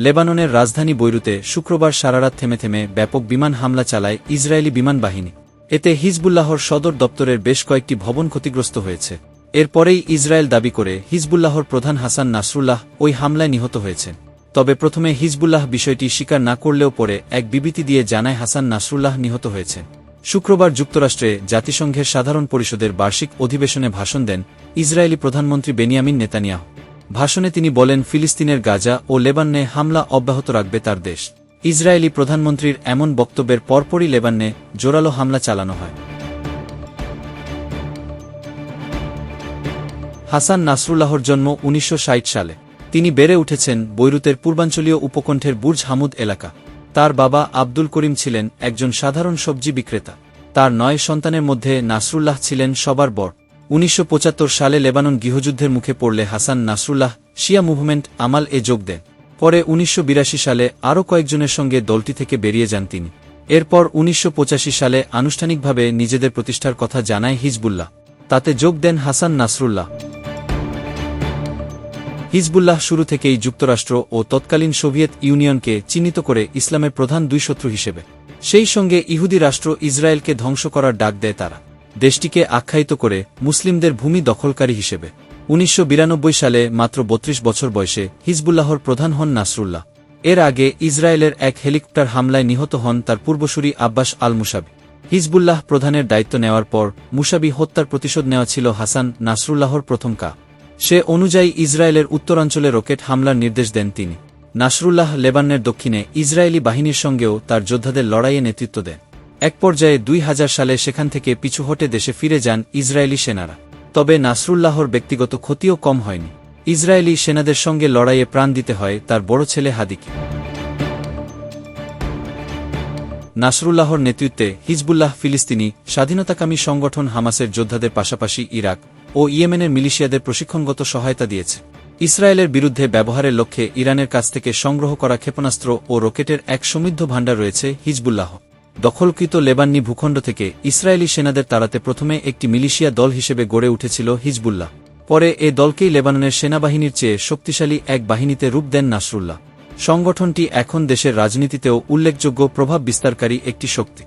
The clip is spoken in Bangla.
লেবাননের রাজধানী বৈরুতে শুক্রবার সারারাত থেমে থেমে ব্যাপক বিমান হামলা চালায় ইসরায়েলি বিমান বাহিনী। এতে হিজবুল্লাহর সদর দপ্তরের বেশ কয়েকটি ভবন ক্ষতিগ্রস্ত হয়েছে। এরপরেই ইসরায়েল দাবি করে হিজবুল্লাহর প্রধান হাসান নাসরুল্লাহ ওই হামলায় নিহত হয়েছেন। তবে প্রথমে হিজবুল্লাহ বিষয়টি স্বীকার না করলেও পরে এক বিবৃতি দিয়ে জানায় হাসান নাসরুল্লাহ নিহত হয়েছেন। শুক্রবার যুক্তরাষ্ট্রে জাতিসংঘের সাধারণ পরিষদের বার্ষিক অধিবেশনে ভাষণ দেন ইসরায়েলি প্রধানমন্ত্রী বেনিয়ামিন নেতানিয়াহ। ভাষণে তিনি বলেন, ফিলিস্তিনের গাজা ও লেবাননে হামলা অব্যাহত রাখবে তার দেশ। ইসরায়েলি প্রধানমন্ত্রীর এমন বক্তব্যের পরপরই লেবাননে জোরালো হামলা চালানো হয়। হাসান নাসরুল্লাহর জন্ম উনিশশো ষাট সালে। তিনি বেড়ে উঠেছেন বৈরুতের পূর্বাঞ্চলীয় উপকণ্ঠের বুর্জ হামুদ এলাকা। তার বাবা আব্দুল করিম ছিলেন একজন সাধারণ সবজি বিক্রেতা। তার নয় সন্তানের মধ্যে নাসরুল্লাহ ছিলেন সবার বড় উনিশশো পঁচাত্তর সালে লেবানন গৃহযুদ্ধের মুখে পড়লে হাসান নাসরুল্লাহ, শিয়া মুভমেন্ট আমাল এ যোগ দেন। পরে উনিশশো বিরাশি সালে আরও কয়েকজনের সঙ্গে দলটি থেকে বেরিয়ে যান তিনি। এরপর উনিশশো পঁচাশি সালে আনুষ্ঠানিকভাবে নিজেদের প্রতিষ্ঠার কথা জানায় হিজবুল্লাহ। তাতে যোগ দেন হাসান নাসরুল্লাহ। হিজবুল্লাহ শুরু থেকেই যুক্তরাষ্ট্র ও তৎকালীন সোভিয়েত ইউনিয়নকে চিহ্নিত করে ইসলামের প্রধান দুই শত্রু হিসেবে। সেই সঙ্গে ইহুদি রাষ্ট্র ইসরায়েলকে ধ্বংস করার ডাক দেয় তারা। দেশটিকে আখ্যায়িত করে মুসলিমদের ভূমি দখলকারী হিসেবে। উনিশশো বিরানব্বই সালে মাত্র ৩২ বছর বয়সে হিজবুল্লাহর প্রধান হন নাসরুল্লাহ। এর আগে ইসরায়েলের এক হেলিকপ্টার হামলায় নিহত হন তার পূর্বসূরি আব্বাস আল মুসাবি হিজবুল্লাহ প্রধানের দায়িত্ব নেওয়ার পর মুসাবি হত্যার প্রতিশোধ নেওয়া ছিল হাসান নাসরুল্লাহর প্রথম কা। সে অনুযায়ী ইসরায়েলের উত্তরাঞ্চলে রকেট হামলার নির্দেশ দেন তিনি। নাসরুল্লাহ লেবানের দক্ষিণে ইসরায়েলি বাহিনীর সঙ্গেও তার যোদ্ধাদের লড়াইয়ে নেতৃত্ব দেন। এক পর্যায়ে দুই হাজার সালে সেখান থেকে পিছু হটে দেশে ফিরে যান ইসরায়েলি সেনারা। তবে নাসরুল্লাহর ব্যক্তিগত ক্ষতিও কম হয়নি। ইসরায়েলি সেনাদের সঙ্গে লড়াইয়ে প্রাণ দিতে হয় তার বড় ছেলে হাদিকে। নাসরুল্লাহর নেতৃত্বে হিজবুল্লাহ ফিলিস্তিনি স্বাধীনতাকামী সংগঠন হামাসের যোদ্ধাদের পাশাপাশি ইরাক ও ইয়েমেনের মিলিশিয়াদের প্রশিক্ষণগত সহায়তা দিয়েছে। ইসরায়েলের বিরুদ্ধে ব্যবহারের লক্ষ্যে ইরানের কাছ থেকে সংগ্রহ করা ক্ষেপণাস্ত্র ও রকেটের এক সমৃদ্ধ ভাণ্ডার রয়েছে হিজবুল্লাহ। দখলকৃত লেবাননি ভূখণ্ড থেকে ইসরায়েলি সেনাদের তাড়াতে প্রথমে একটি মিলিশিয়া দল হিসেবে গড়ে উঠেছিল হিজবুল্লাহ। পরে এ দলকেই লেবাননের সেনাবাহিনীর চেয়ে শক্তিশালী এক বাহিনীতে রূপ দেন নাসরুল্লাহ। সংগঠনটি এখন দেশের রাজনীতিতেও উল্লেখযোগ্য প্রভাব বিস্তারকারী একটি শক্তি।